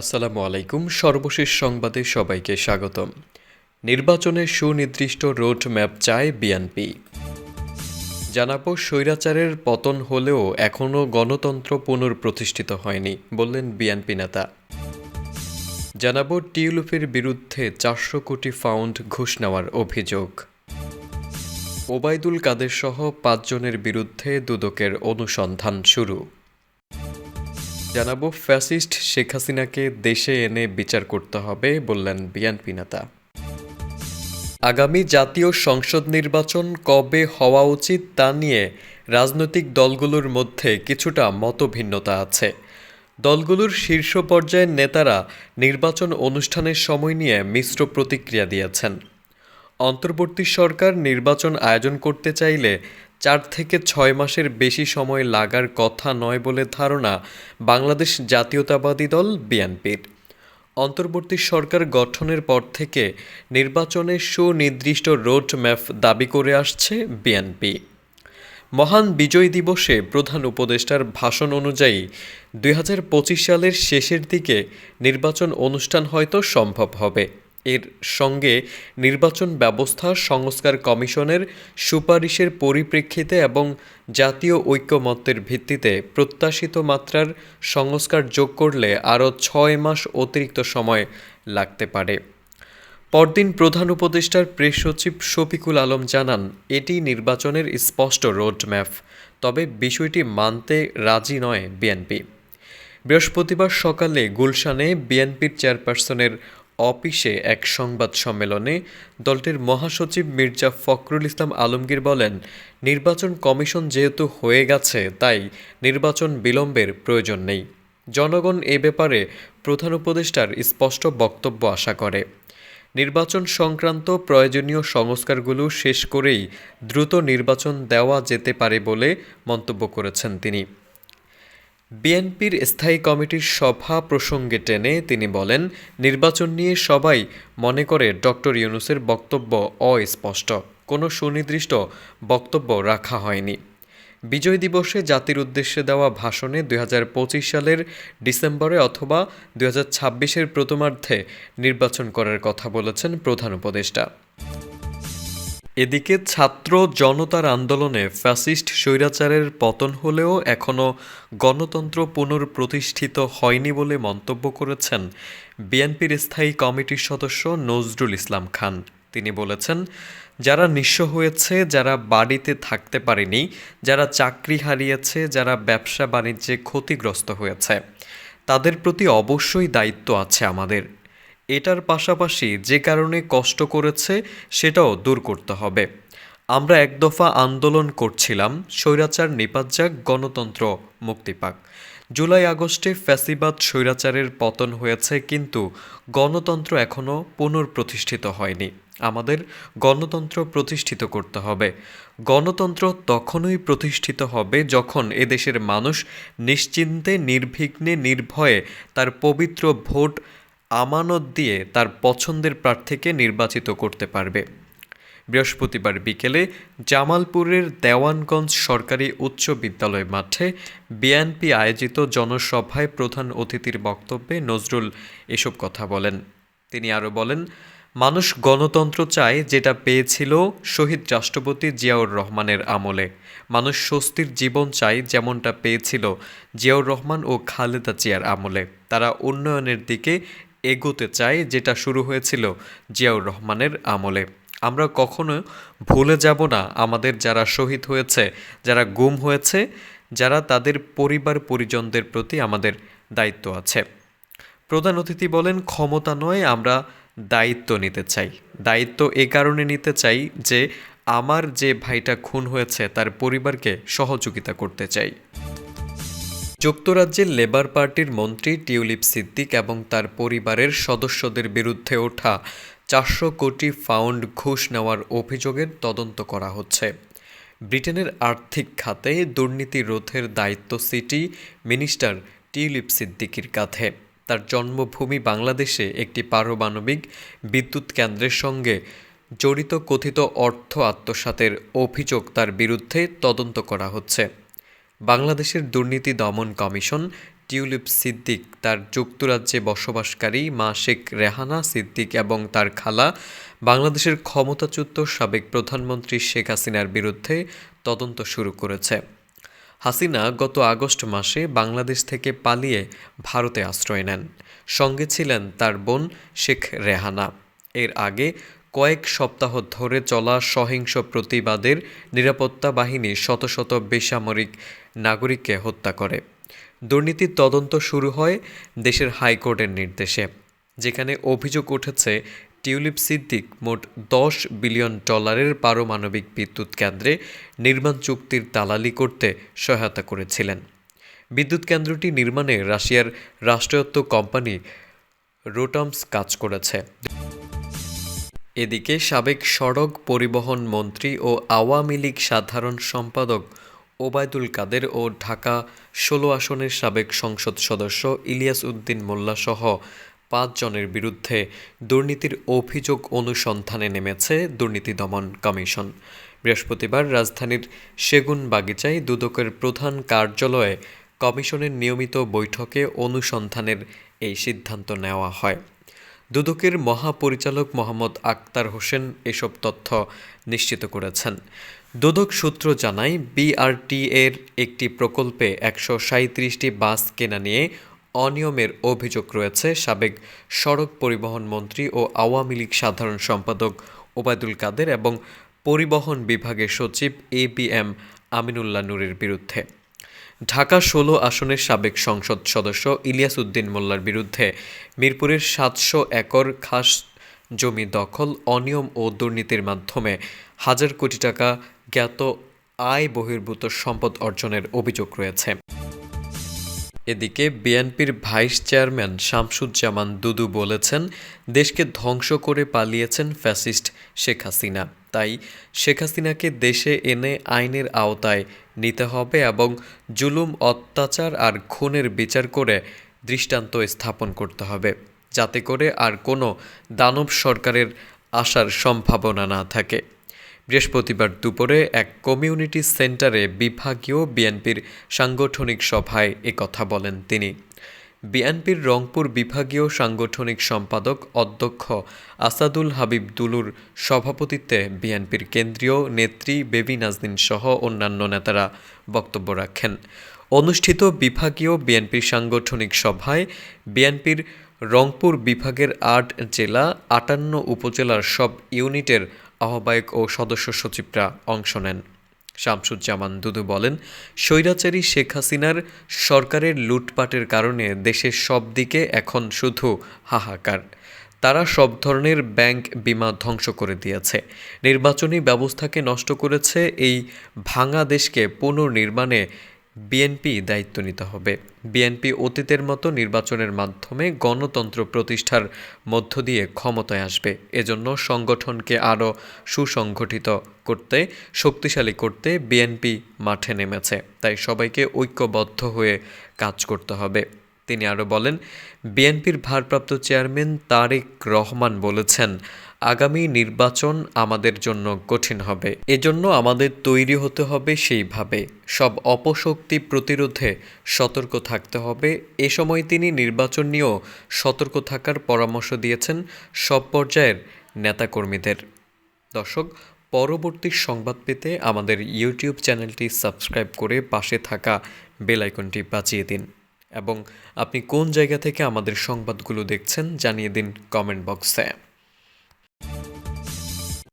আসসালামু আলাইকুম। সর্বশেষ সংবাদে সবাইকে স্বাগতম। নির্বাচনে সুনির্দিষ্ট রোড ম্যাপ চায় বিএনপি। জানাব, স্বৈরাচারের পতন হলেও এখনও গণতন্ত্র পুনর্প্রতিষ্ঠিত হয়নি, বললেন বিএনপি নেতা। জানাব, টিউলিপের বিরুদ্ধে চারশো কোটি ফাউন্ড ঘুষ নেওয়ার অভিযোগ। ওবায়দুল কাদের সহ পাঁচজনের বিরুদ্ধে দুদকের অনুসন্ধান শুরু। জানাব, ফ্যাসিস্ট শেখ হাসিনাকে দেশে এনে বিচার করতে হবে বললেন বিএনপি নেতা। আগামী জাতীয় সংসদ নির্বাচন কবে হওয়া উচিত তা নিয়ে রাজনৈতিক দলগুলোর মধ্যে কিছুটা মতভিন্নতা আছে। দলগুলোর শীর্ষ পর্যায়ের নেতারা নির্বাচন অনুষ্ঠানের সময় নিয়ে মিশ্র প্রতিক্রিয়া দিয়েছেন। অন্তর্বর্তী সরকার নির্বাচন আয়োজন করতে চাইলে চার থেকে ছয় মাসের বেশি সময় লাগার কথা নয় বলে ধারণা বাংলাদেশ জাতীয়তাবাদী দল বিএনপির। অন্তর্বর্তী সরকার গঠনের পর থেকে নির্বাচনে সুনির্দিষ্ট রোড ম্যাপ দাবি করে আসছে বিএনপি। মহান বিজয় দিবসে প্রধান উপদেষ্টার ভাষণ অনুযায়ী দুই হাজার পঁচিশ সালের শেষের দিকে নির্বাচন অনুষ্ঠান হয়তো সম্ভব হবে। এর সঙ্গে নির্বাচন ব্যবস্থা সংস্কার কমিশনের সুপারিশের পরিপ্রেক্ষিতে এবং জাতীয় ঐক্যমত্যের ভিত্তিতে প্রত্যাশিত মাত্রার সংস্কার যোগ করলে আরও ছয় মাস অতিরিক্ত সময় লাগতে পারে। পরদিন প্রধান উপদেষ্টার প্রেস সচিব শফিকুল আলম জানান, এটি নির্বাচনের স্পষ্ট রোডম্যাপ, তবে বিষয়টি মানতে রাজি নয় বিএনপি। বৃহস্পতিবার সকালে গুলশানে বিএনপির চেয়ারপারসনের অফিসে এক সংবাদ সম্মেলনে দলটির মহাসচিব মির্জা ফখরুল ইসলাম আলমগীর বলেন, নির্বাচন কমিশন যেহেতু হয়ে গেছে, তাই নির্বাচন বিলম্বের প্রয়োজন নেই। জনগণ এ ব্যাপারে প্রধান উপদেষ্টার স্পষ্ট বক্তব্য আশা করে। নির্বাচন সংক্রান্ত প্রয়োজনীয় সংস্কারগুলো শেষ করেই দ্রুত নির্বাচন দেওয়া যেতে পারে বলে মন্তব্য করেছেন তিনি। বিএনপির স্থায়ী কমিটির সভা প্রসঙ্গে টেনে তিনি বলেন, নির্বাচন নিয়ে সবাই মনে করে ডক্টর ইউনুসের বক্তব্য অস্পষ্ট। কোনো সুনির্দিষ্ট বক্তব্য রাখা হয়নি। বিজয় দিবসে জাতির উদ্দেশ্যে দেওয়া ভাষণে দু হাজার পঁচিশ সালের ডিসেম্বরে অথবা দুই হাজার প্রথমার্ধে নির্বাচন করার কথা বলেছেন প্রধান উপদেষ্টা। এদিকে ছাত্র জনতার আন্দোলনে ফ্যাসিস্ট স্বৈরাচারের পতন হলেও এখনও গণতন্ত্র পুনর্প্রতিষ্ঠিত হয়নি বলে মন্তব্য করেছেন বিএনপির স্থায়ী কমিটির সদস্য নজরুল ইসলাম খান। তিনি বলেছেন, যারা নিঃস্ব হয়েছে, যারা বাড়িতে থাকতে পারেনি, যারা চাকরি হারিয়েছে, যারা ব্যবসা বাণিজ্যে ক্ষতিগ্রস্ত হয়েছে, তাদের প্রতি অবশ্যই দায়িত্ব আছে আমাদের। এটার পাশাপাশি যে কারণে কষ্ট করেছে সেটাও দূর করতে হবে। আমরা এক দফা আন্দোলন করছিলাম, স্বৈরাচার নিপাত যাক, গণতন্ত্র মুক্তি পাক। জুলাই আগস্টে ফ্যাসিবাদ স্বৈরাচারের পতন হয়েছে, কিন্তু গণতন্ত্র এখনও পুনর্প্রতিষ্ঠিত হয়নি। আমাদের গণতন্ত্র প্রতিষ্ঠিত করতে হবে। গণতন্ত্র তখনই প্রতিষ্ঠিত হবে যখন এদেশের মানুষ নিশ্চিন্তে, নির্বিঘ্নে, নির্ভয়ে তার পবিত্র ভোট আমানত দিয়ে তার পছন্দের প্রার্থীকে নির্বাচিত করতে পারবে। বৃহস্পতিবার বিকেলে জামালপুরের দেওয়ানগঞ্জ সরকারি উচ্চ বিদ্যালয় মাঠে বিএনপি আয়োজিত জনসভায় প্রধান অতিথির বক্তব্যে নজরুল এসব কথা বলেন। তিনি আরও বলেন, মানুষ গণতন্ত্র চায় যেটা পেয়েছিল শহীদ রাষ্ট্রপতি জিয়াউর রহমানের আমলে। মানুষ স্বস্তির জীবন চায় যেমনটা পেয়েছিল জিয়াউর রহমান ও খালেদা জিয়ার আমলে। তারা উন্নয়নের দিকে এগোতে চায় যেটা শুরু হয়েছিল জিয়াউর রহমানের আমলে। আমরা কখনো ভুলে যাব না আমাদের যারা শহীদ হয়েছে, যারা গুম হয়েছে, যারা তাদের পরিবার পরিজনদের প্রতি আমাদের দায়িত্ব আছে। প্রধান অতিথি বলেন, ক্ষমতা নয়, আমরা দায়িত্ব নিতে চাই। দায়িত্ব এ কারণে নিতে চাই যে, আমার যে ভাইটা খুন হয়েছে, তার পরিবারকে সহযোগিতা করতে চাই। যুক্তরাজ্যের লেবার পার্টির মন্ত্রী টিউলিপ সিদ্দিক এবং তার পরিবারের সদস্যদের বিরুদ্ধে ওঠা চারশো কোটি পাউন্ড ঘুষ নেওয়ার অভিযোগের তদন্ত করা হচ্ছে। ব্রিটেনের আর্থিক খাতে দুর্নীতি রোধের দায়িত্ব সিটি মিনিস্টার টিউলিপ সিদ্দিকির কাঁধে। তার জন্মভূমি বাংলাদেশে একটি পারমাণবিক বিদ্যুৎ কেন্দ্রের সঙ্গে জড়িত কথিত অর্থ আত্মসাতের অভিযোগ তার বিরুদ্ধে তদন্ত করা হচ্ছে। বাংলাদেশের দুর্নীতি দমন কমিশন টিউলিপ সিদ্দিক, তার যুক্তরাজ্যে বসবাসকারী মা শেখ রেহানা সিদ্দিক এবং তার খালা বাংলাদেশের ক্ষমতাচ্যুত সাবেক প্রধানমন্ত্রী শেখ হাসিনার বিরুদ্ধে তদন্ত শুরু করেছে। হাসিনা গত আগস্ট মাসে বাংলাদেশ থেকে পালিয়ে ভারতে আশ্রয় নেন। সঙ্গে ছিলেন তার বোন শেখ রেহানা। এর আগে কয়েক সপ্তাহ ধরে চলা সহিংস প্রতিবাদের নিরাপত্তা বাহিনী শত শত বেসামরিক নাগরিককে হত্যা করে। দুর্নীতির তদন্ত শুরু হয় দেশের হাইকোর্টের নির্দেশে, যেখানে অভিযোগ উঠেছে টিউলিপ সিদ্দিক মোট দশ বিলিয়ন ডলারের পারমাণবিক বিদ্যুৎ কেন্দ্রে নির্মাণ চুক্তির দালালি করতে সহায়তা করেছিলেন। বিদ্যুৎ কেন্দ্রটি নির্মাণে রাশিয়ার রাষ্ট্রায়ত্ত কোম্পানি রোটমস কাজ করেছে। এদিকে সাবেক সড়ক পরিবহন মন্ত্রী ও আওয়ামী লীগ সাধারণ সম্পাদক ওবায়দুল কাদের ও ঢাকা ষোলো আসনের সাবেক সংসদ সদস্য ইলিয়াস উদ্দিন মোল্লা সহ পাঁচজনের বিরুদ্ধে দুর্নীতির অভিযোগ অনুসন্ধানে নেমেছে দুর্নীতি দমন কমিশন। বৃহস্পতিবার রাজধানীর সেগুন বাগিচায় দুদকের প্রধান কার্যালয়ে কমিশনের নিয়মিত বৈঠকে অনুসন্ধানের এই সিদ্ধান্ত নেওয়া হয়। দুদকের মহাপরিচালক মোহাম্মদ আক্তার হোসেন এসব তথ্য নিশ্চিত করেছেন। দুদক সূত্র জানায় বিআরটি এর একটি প্রকল্পে একশো সাঁত্রিশটি বাস কেনা নিয়ে অনিয়মের অভিযোগ রয়েছে। সাবেক সড়ক পরিবহন মন্ত্রী ও আওয়ামী লীগ সাধারণ সম্পাদক ওবায়দুল কাদের এবং পরিবহন বিভাগের সচিব এ বি এম আমিনুল্লাহ নুরের বিরুদ্ধে। ঢাকা ষোলো আসনের সাবেক সংসদ সদস্য ইলিয়াস উদ্দিন মোল্লার বিরুদ্ধে মিরপুরের সাতশো একর খাস জমি দখল, অনিয়ম ও দুর্নীতির মাধ্যমে হাজার কোটি টাকা জ্ঞাত আয় বহির্ভূত সম্পদ অর্জনের অভিযোগ রয়েছে। এদিকে বিএনপির ভাইস চেয়ারম্যান শামসুজ্জামান দুদু বলেছেন, দেশকে ধ্বংস করে পালিয়েছেন ফ্যাসিস্ট শেখ হাসিনা। তাই শেখ হাসিনাকে দেশে এনে আইনের আওতায় নিতে হবে এবং জুলুম, অত্যাচার আর খুনের বিচার করে দৃষ্টান্ত স্থাপন করতে হবে, যাতে করে আর কোনো দানব সরকারের আসার সম্ভাবনা না থাকে। বৃহস্পতিবার দুপুরে এক কমিউনিটি সেন্টারে বিভাগীয় বিএনপির সাংগঠনিক সভায় কথা বলেন তিনি। বিএনপির রংপুর বিভাগীয় সাংগঠনিক সম্পাদক অধ্যক্ষ আসাদুল হাবিব দুলুর সভাপতিত্বে বিএনপির কেন্দ্রীয় নেত্রী বেবি নাজদিন সহ অন্যান্য নেতারা বক্তব্য রাখেন। অনুষ্ঠিত বিভাগীয় বিএনপির সাংগঠনিক সভায় বিএনপির রংপুর বিভাগের আট জেলা, আটান্ন উপজেলার সব ইউনিটের আহ্বায়ক ও সদস্য সচিবরা অংশ নেন। শামসুজ্জামান দুদু বলেন, স্বৈরাচারী শেখ হাসিনার সরকারের লুটপাটের কারণে দেশের সব দিকে এখন শুধু হাহাকার। তারা সব ধরনের ব্যাংক বিমা ধ্বংস করে দিয়েছে। নির্বাচনী ব্যবস্থাকে নষ্ট করেছে এই ভাঙা দেশকে পুনর্নির্মাণে বিএনপি দায়িত্ব নিতে হবে। বিএনপি অতীতের মতো নির্বাচনের মাধ্যমে গণতন্ত্র প্রতিষ্ঠার মধ্য দিয়ে ক্ষমতায় আসবে। এজন্য সংগঠনকে আরও সুসংগঠিত করতে, শক্তিশালী করতে বিএনপি মাঠে নেমেছে। তাই সবাইকে ঐক্যবদ্ধ হয়ে কাজ করতে হবে। তিনি আরও বলেন, বিএনপির ভারপ্রাপ্ত চেয়ারম্যান তারেক রহমান বলেছেন, আগামী নির্বাচন আমাদের জন্য কঠিন হবে। এজন্য আমাদের তৈরি হতে হবে সেইভাবে। সব অপশক্তি প্রতিরোধে সতর্ক থাকতে হবে। এ সময় তিনি নির্বাচন নিয়েও সতর্ক থাকার পরামর্শ দিয়েছেন সব পর্যায়ের নেতাকর্মীদের। দর্শক, পরবর্তী সংবাদ পেতে আমাদের ইউটিউব চ্যানেলটি সাবস্ক্রাইব করে পাশে থাকা বেল আইকনটি বাঁচিয়ে দিন। এবং আপনি কোন জায়গা থেকে আমাদের সংবাদগুলো দেখছেন জানিয়ে দিন কমেন্ট বক্সে।